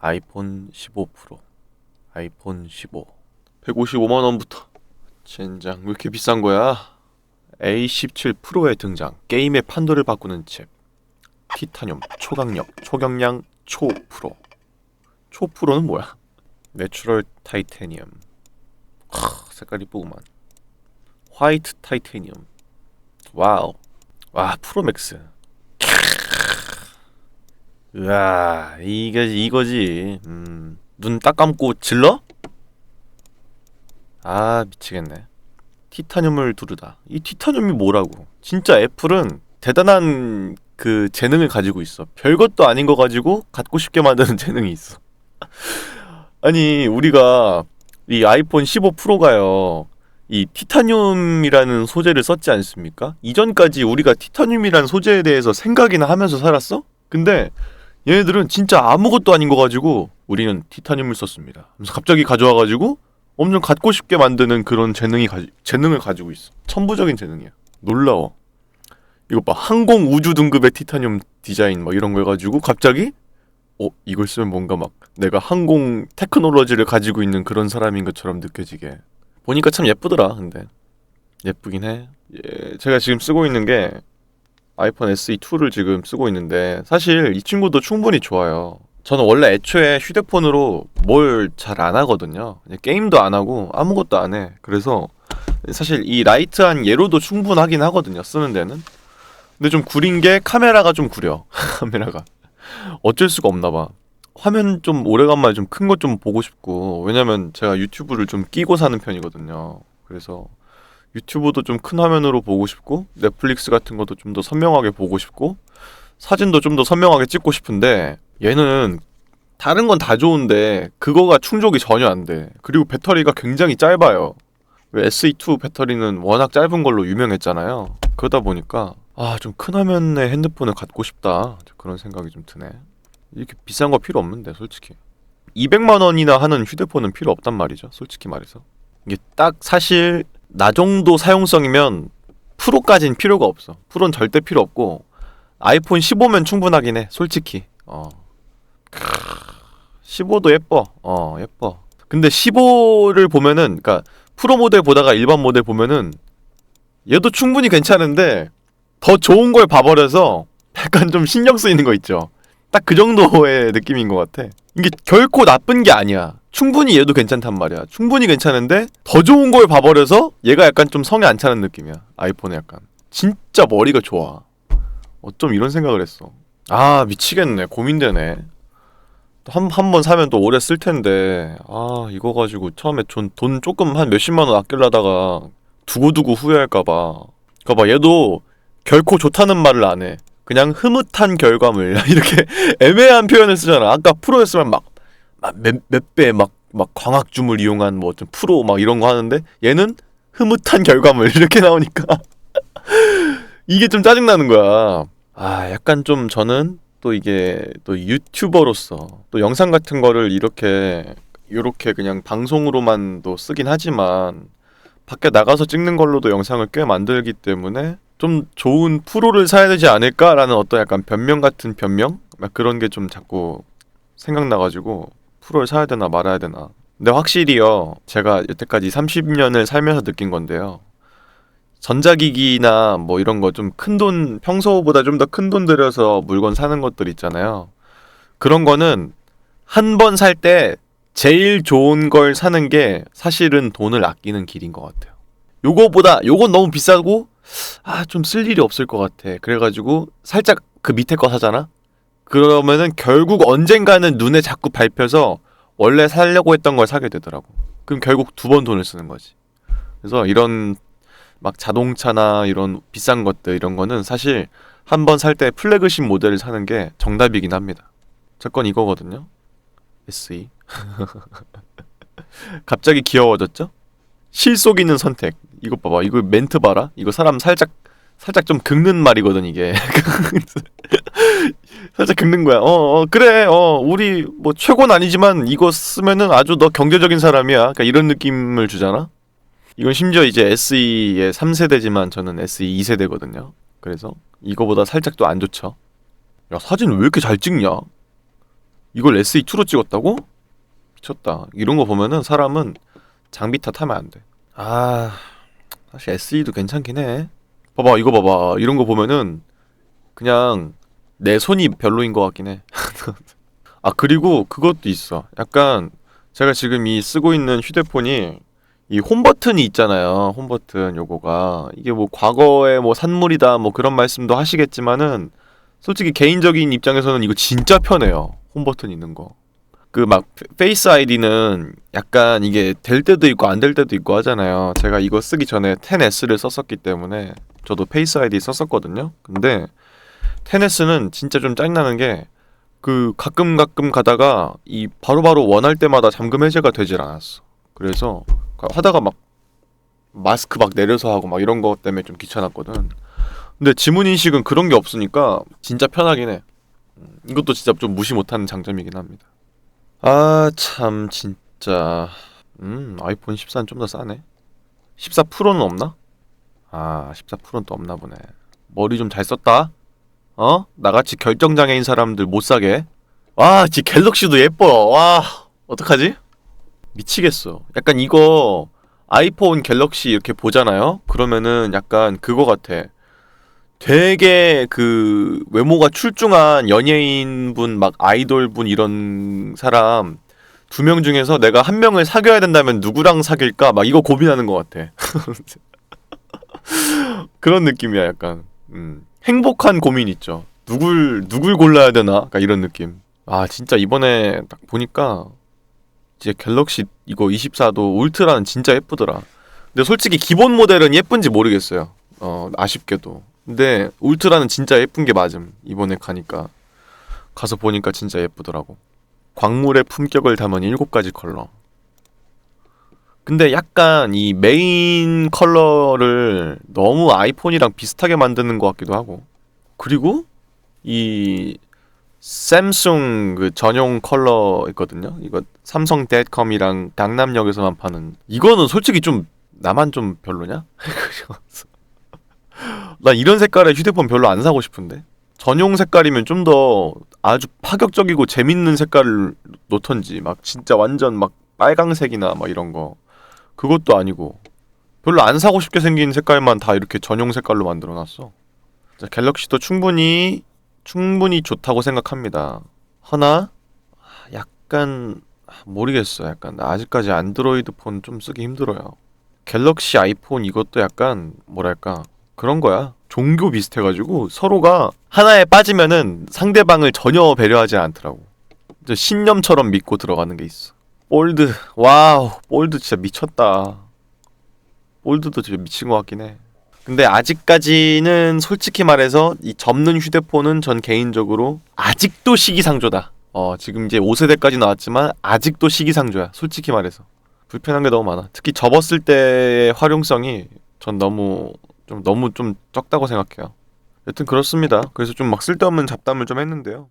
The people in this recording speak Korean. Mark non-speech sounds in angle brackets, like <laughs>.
아이폰 15 프로, 아이폰 15, 155만 원부터. 젠장 왜 이렇게 비싼 거야? A17 프로의 등장, 게임의 판도를 바꾸는 칩, 티타늄, 초강력, 초경량, 초프로. 초프로는 뭐야? 내추럴 타이타늄. 하, 색깔 이쁘구만. 화이트 타이타늄. 와우. 와 프로맥스. 으아 이거지 이거지. 음, 눈 딱 감고 질러? 아 미치겠네. 티타늄을 두르다. 이 티타늄이 뭐라고? 진짜 애플은 대단한 그 재능을 가지고 있어. 별것도 아닌 거 가지고 갖고 싶게 만드는 <laughs> 재능이 있어. <laughs> 아니 우리가 이 아이폰 15 프로가요. 이 티타늄이라는 소재를 썼지 않습니까? 이전까지 우리가 티타늄이라는 소재에 대해서 생각이나 하면서 살았어? 근데 얘네들은 진짜 아무것도 아닌 거 가지고 우리는 티타늄을 썼습니다. 그래서 갑자기 가져와 가지고 엄청 갖고 싶게 만드는 그런 재능이 가지, 재능을 가지고 있어. 천부적인 재능이야. 놀라워. 이거 봐. 항공 우주 등급의 티타늄 디자인 막 이런 거 해가지고 갑자기 어 이걸 쓰면 뭔가 막 내가 항공 테크놀로지를 가지고 있는 그런 사람인 것처럼 느껴지게 보니까 참 예쁘더라. 근데 예쁘긴 해. 예, 제가 지금 쓰고 있는 게 아이폰 SE 2를 지금 쓰고 있는데 사실 이 친구도 충분히 좋아요. 저는 원래 애초에 휴대폰으로 뭘 잘 안 하거든요. 게임도 안 하고 아무것도 안 해. 그래서 사실 이 라이트한 예로도 충분하긴 하거든요. 쓰는 데는. 근데 좀 구린 게 카메라가 좀 구려. <laughs> 카메라가. 어쩔 수가 없나 봐. 화면 좀 오래간만에 좀 큰 것 좀 보고 싶고 왜냐면 제가 유튜브를 좀 끼고 사는 편이거든요. 그래서 유튜브도 좀 큰 화면으로 보고 싶고 넷플릭스 같은 것도 좀 더 선명하게 보고 싶고 사진도 좀 더 선명하게 찍고 싶은데 얘는 다른 건 다 좋은데 그거가 충족이 전혀 안 돼. 그리고 배터리가 굉장히 짧아요. 왜 SE2 배터리는 워낙 짧은 걸로 유명했잖아요. 그러다 보니까 아 좀 큰 화면의 핸드폰을 갖고 싶다 그런 생각이 좀 드네. 이렇게 비싼 거 필요 없는데 솔직히 200만 원이나 하는 휴대폰은 필요 없단 말이죠. 솔직히 말해서 이게 딱 사실 나 정도 사용성이면 프로까진 필요가 없어. 프로는 절대 필요 없고 아이폰 15면 충분하긴 해. 솔직히. 어. 15도 예뻐. 어, 예뻐. 근데 15를 보면은 그러니까 프로 모델 보다가 일반 모델 보면은 얘도 충분히 괜찮은데 더 좋은 걸 봐버려서 약간 좀 신경 쓰이는 거 있죠. 딱 그 정도의 느낌인 것 같아. 이게 결코 나쁜 게 아니야. 충분히 얘도 괜찮단 말이야. 충분히 괜찮은데 더 좋은 걸 봐버려서 얘가 약간 좀 성에 안 차는 느낌이야. 아이폰에 약간. 진짜 머리가 좋아. 어쩜 이런 생각을 했어. 아 미치겠네. 고민되네. 한 한 번 사면 또 오래 쓸 텐데 아 이거 가지고 처음에 돈, 돈 조금 한 몇십만 원 아끼려다가 두고두고 후회할까봐. 그봐 얘도 결코 좋다는 말을 안 해. 그냥 흐뭇한 결과물 <laughs> 이렇게 애매한 표현을 쓰잖아. 아까 프로였으면 막 배막막 광학줌을 이용한 뭐 어떤 프로 막 이런 거 하는데 얘는 흐뭇한 결과물 <laughs> 이렇게 나오니까 <laughs> 이게 좀 짜증 나는 거야. 아 약간 좀 저는 또 이게 또 유튜버로서 또 영상 같은 거를 이렇게 이렇게 그냥 방송으로만 도 쓰긴 하지만 밖에 나가서 찍는 걸로도 영상을 꽤 만들기 때문에 좀 좋은 프로를 사야 되지 않을까라는 어떤 약간 변명 같은 변명 막 그런 게 좀 자꾸 생각나가지고 프로를 사야 되나 말아야 되나. 근데 확실히요, 제가 여태까지 30년을 살면서 느낀 건데요. 전자기기나 뭐 이런 거 좀 큰 돈, 평소보다 좀 더 큰 돈 들여서 물건 사는 것들 있잖아요. 그런 거는 한 번 살 때 제일 좋은 걸 사는 게 사실은 돈을 아끼는 길인 것 같아요. 요거보다, 요건 너무 비싸고, 아, 좀 쓸 일이 없을 것 같아. 그래가지고 살짝 그 밑에 거 사잖아? 그러면은 결국 언젠가는 눈에 자꾸 밟혀서 원래 살려고 했던 걸 사게 되더라고. 그럼 결국 두 번 돈을 쓰는 거지. 그래서 이런 막 자동차나 이런 비싼 것들 이런 거는 사실 한 번 살 때 플래그십 모델을 사는 게 정답이긴 합니다. 저건 이거거든요. SE. <laughs> 갑자기 귀여워졌죠? 실속 있는 선택. 이거 봐봐. 이거 멘트 봐라. 이거 사람 살짝 살짝 좀 긁는 말이거든 이게. <laughs> 살짝 긁는 거야. 어, 어, 그래. 어, 우리 뭐 최고는 아니지만 이거 쓰면은 아주 너 경제적인 사람이야. 그러니까 이런 느낌을 주잖아. 이건 심지어 이제 SE의 3세대지만 저는 SE 2세대거든요. 그래서 이거보다 살짝 또 안 좋죠. 야, 사진 왜 이렇게 잘 찍냐? 이걸 SE2로 찍었다고? 미쳤다. 이런 거 보면은 사람은 장비 탓하면 안 돼. 아, 사실 SE도 괜찮긴 해. 봐봐, 이거 봐봐. 이런 거 보면은 그냥 내 손이 별로인 것 같긴 해. <laughs> 아, 그리고 그것도 있어. 약간 제가 지금 이 쓰고 있는 휴대폰이 이 홈 버튼이 있잖아요. 홈 버튼 요거가 이게 뭐 과거의 뭐 산물이다 뭐 그런 말씀도 하시겠지만은 솔직히 개인적인 입장에서는 이거 진짜 편해요. 홈 버튼 있는 거. 그 막 페이스 아이디는 약간 이게 될 때도 있고 안 될 때도 있고 하잖아요. 제가 이거 쓰기 전에 10S를 썼었기 때문에 저도 페이스 아이디 썼었거든요. 근데 10S는 진짜 좀 짜증나는 게 그 가끔 가끔 가다가 이 바로바로 원할 때마다 잠금 해제가 되질 않았어. 그래서 하다가 막 마스크 막 내려서 하고 막 이런 거 때문에 좀 귀찮았거든. 근데 지문 인식은 그런 게 없으니까 진짜 편하긴 해. 음, 이것도 진짜 좀 무시 못하는 장점이긴 합니다. 아 참 진짜 음 아이폰 14는 좀 더 싸네. 14 프로는 없나? 아 14 프로는 또 없나 보네. 머리 좀 잘 썼다. 어? 나같이 결정장애인 사람들 못 사게. 와, 지 갤럭시도 예뻐. 와, 어떡하지? 미치겠어. 약간 이거 아이폰 갤럭시 이렇게 보잖아요? 그러면은 약간 그거 같아. 되게 그 외모가 출중한 연예인분 막 아이돌분 이런 사람 두 명 중에서 내가 한 명을 사귀어야 된다면 누구랑 사귈까 막 이거 고민하는 것 같아. <laughs> 그런 느낌이야 약간. 음. 행복한 고민 있죠. 누굴 누굴 골라야 되나? 약간 이런 느낌. 아 진짜 이번에 딱 보니까 이제 갤럭시 이거 24도 울트라는 진짜 예쁘더라. 근데 솔직히 기본 모델은 예쁜지 모르겠어요. 어 아쉽게도. 근데 울트라는 진짜 예쁜 게 맞음. 이번에 가니까 가서 보니까 진짜 예쁘더라고. 광물의 품격을 담은 일곱 가지 컬러. 근데 약간 이 메인 컬러를 너무 아이폰이랑 비슷하게 만드는 것 같기도 하고. 그리고 이 샘숭 그 전용 컬러 있거든요. 이거 삼성 닷컴이랑 강남역에서만 파는 이거는 솔직히 좀 나만 좀 별로냐? <laughs> 나 이런 색깔의 휴대폰 별로 안 사고 싶은데 전용 색깔이면 좀 더 아주 파격적이고 재밌는 색깔을 놓던지 막 진짜 완전 막 빨강색이나 막 이런 거 그것도 아니고 별로 안 사고 싶게 생긴 색깔만 다 이렇게 전용 색깔로 만들어 놨어. 자, 갤럭시도 충분히 충분히 좋다고 생각합니다. 허나 약간 모르겠어. 약간 나 아직까지 안드로이드 폰 좀 쓰기 힘들어요. 갤럭시 아이폰 이것도 약간 뭐랄까 그런 거야. 종교 비슷해가지고 서로가 하나에 빠지면은 상대방을 전혀 배려하지 않더라고. 신념처럼 믿고 들어가는 게 있어. 볼드 와우 볼드 진짜 미쳤다. 볼드도 진짜 미친 것 같긴 해. 근데 아직까지는 솔직히 말해서 이 접는 휴대폰은 전 개인적으로 아직도 시기상조다. 어 지금 이제 5세대까지 나왔지만 아직도 시기상조야. 솔직히 말해서 불편한 게 너무 많아. 특히 접었을 때의 활용성이 전 너무 좀 너무 좀 적다고 생각해요. 여튼 그렇습니다. 그래서 좀 막 쓸데없는 잡담을 좀 했는데요.